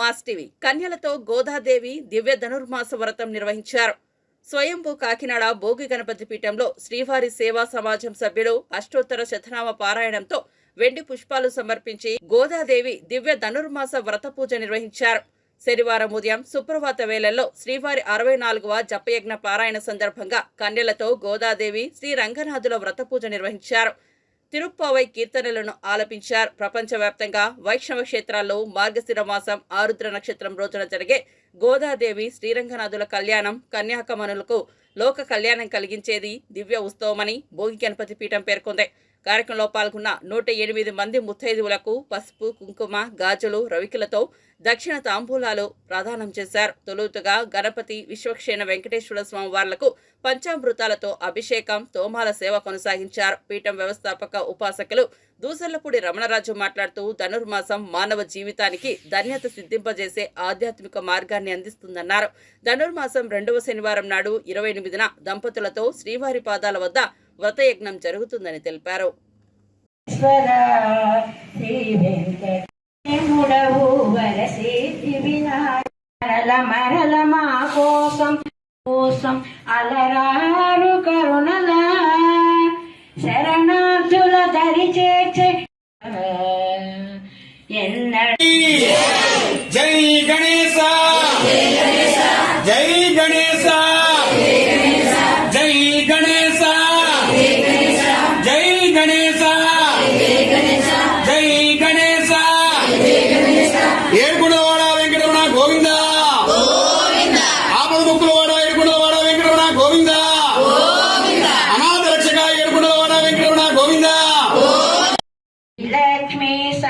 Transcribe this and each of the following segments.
Mass TV. కన్యలతో Godadevi దివ్య ధనుర్మాస వ్రతం నిర్వహించారు. స్వయంభూ కాకినాడ భోగి గణపతి పీఠంలో శ్రీవారి సేవా సమాజం సభ్యులు అష్టోత్తర శతనామ పారాయణంతో వెండి పుష్పాలు సమర్పించి గోదాదేవి దివ్య ధనుర్మాస వ్రత పూజ నిర్వహించారు. శనివారం ఉదయం సుప్రభాత వేళల్లో శ్రీవారి అరవై నాలుగవ జపయజ్ఞ పారాయణ సందర్భంగా కన్యలతో గోదాదేవి శ్రీ రంగనాథుల వ్రత పూజ నిర్వహించారు. తిరుప్పావై కీర్తనలను ఆలపించారు. ప్రపంచవ్యాప్తంగా వైష్ణవ క్షేత్రాల్లో మార్గశిర మాసం ఆరుద్ర నక్షత్రం రోజున జరిగే గోదాదేవి శ్రీరంగనాథుల కళ్యాణం కన్యాకమనులకు లోక కళ్యాణం కలిగించేది దివ్య ఉత్సవమని భోగి గణపతి పీఠం పేర్కొంది. కార్యక్రమంలో పాల్గొన్న నూట ఎనిమిది మంది ముత్తైదువులకు పసుపు కుంకుమ గాజులు రవికలతో దక్షిణ తాంబూలాలు ప్రదానం చేశారు. తొలుతగా గణపతి విశ్వక్షేణ వెంకటేశ్వర స్వామి వార్లకు పంచామృతాలతో అభిషేకం తోమాల సేవ కొనసాగించారు. పీఠం వ్యవస్థాపక ఉపాసకులు దూసర్లపూడి రమణరాజు మాట్లాడుతూ ధనుర్మాసం మానవ జీవితానికి ధన్యత సిద్ధింపజేసే ఆధ్యాత్మిక మార్గాన్ని అందిస్తుందన్నారు. ధనుర్మాసం రెండవ శనివారం నాడు ఇరవై ఎనిమిదిన దంపతులతో శ్రీవారి పాదాల వద్ద వ్రతయజ్ఞం జరుగుతుందని తెలిపారు.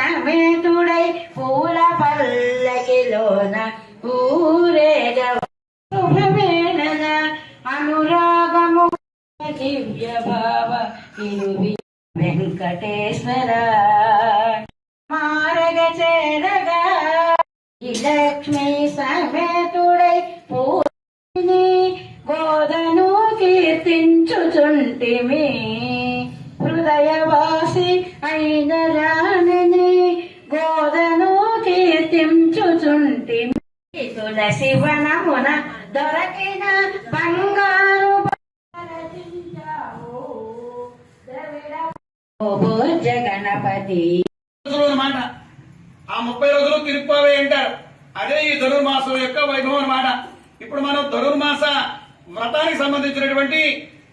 లక్ష్మీ పూల పల్లకిలోన ఊరేగవేన అనురాగము దివ్య భావ తిరువి వెంకటేశ్వర. మారగ చేరగా లక్ష్మి లక్ష్మీ సమేతుడై పూని బోధను కీర్తించుచుంటిమి. హృదయవాసి అయిన రా తులసి దొరకిన బంగారు జగణపతి అన్నమాట. ఆ ముప్పై రోజులు తిరుప్పావే అంటారు. అదే ఈ ధనుర్మాసం యొక్క వైభవం అన్నమాట. ఇప్పుడు మనం ధనుర్మాస వ్రతానికి సంబంధించినటువంటి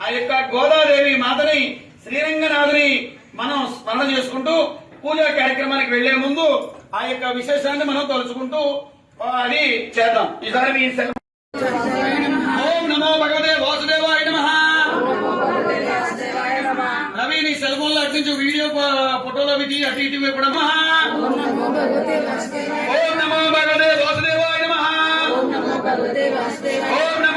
ఆ యొక్క గోదాదేవి మాతని శ్రీరంగనాథుని మనం స్మరణ చేసుకుంటూ పూజా కార్యక్రమానికి వెళ్ళే ముందు ఆ యొక్క విశేషాన్ని మనం తలుచుకుంటూ అది చేద్దాం. ఈసారి మీ ఓం నమో భగవతే వాసుదేవాయ నమః. రవి నీ సెల్ ఫోన్లో అట్నుంచి వీడియో ఫోటోలో పెట్టి అటు ఇటు ఇప్పుడు ఓం నమో భగవతే వాసుదేవాయ నమః. ఓం నమో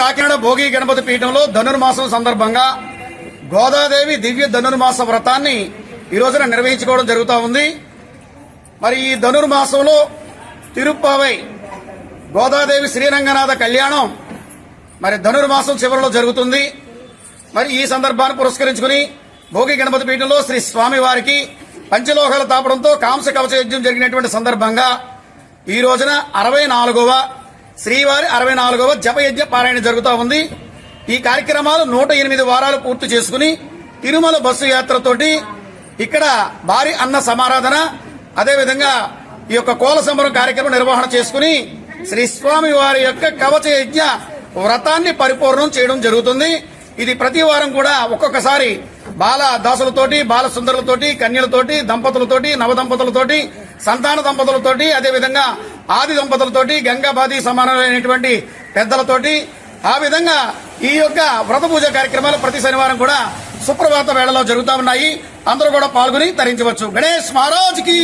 కాకినాడ భోగి గణపతి పీఠంలో ధనుర్మాసం సందర్భంగా గోదాదేవి దివ్య ధనుర్మాస వ్రతాన్ని ఈ రోజున నిర్వహించుకోవడం జరుగుతూ ఉంది. మరి ఈ ధనుర్మాసంలో తిరుప్పావై గోదాదేవి శ్రీరంగనాథ కళ్యాణం మరి ధనుర్మాసం చివరిలో జరుగుతుంది. మరి ఈ సందర్భాన్ని పురస్కరించుకుని భోగి గణపతి పీఠంలో శ్రీ స్వామివారికి పంచలోహాలు తాపడంతో కాంస కవచ యజ్ఞం జరిగినటువంటి సందర్భంగా ఈ రోజున అరవై నాలుగవ శ్రీవారి అరవై నాలుగవ జపయజ్ఞ పారాయణ జరుగుతూ ఉంది. ఈ కార్యక్రమాలు నూట ఎనిమిది వారాలు పూర్తి చేసుకుని తిరుమల బస్సు యాత్రతోటి ఇక్కడ భారీ అన్న సమారాధన అదేవిధంగా ఈ యొక్క కోల సంబరం కార్యక్రమం నిర్వహణ చేసుకుని శ్రీ స్వామి వారి యొక్క కవచ యజ్ఞ వ్రతాన్ని పరిపూర్ణం చేయడం జరుగుతుంది. ఇది ప్రతి వారం కూడా ఒక్కొక్కసారి బాల దాసులతోటి బాల సుందరులతోటి కన్యలతోటి దంపతులతోటి నవ దంపతులతోటి సంతాన దంపతులతోటి అదేవిధంగా ఆది దంపతులతోటి గంగాబాది సమానమైనటువంటి పెద్దలతోటి ఆ విధంగా ఈ యొక్క వ్రత పూజ కార్యక్రమాలు ప్రతి శనివారం కూడా సుప్రభాత వేళలో జరుగుతూ ఉన్నాయి. అందరూ కూడా పాల్గొని తరించవచ్చు. గణేష్ మహారాజ్కి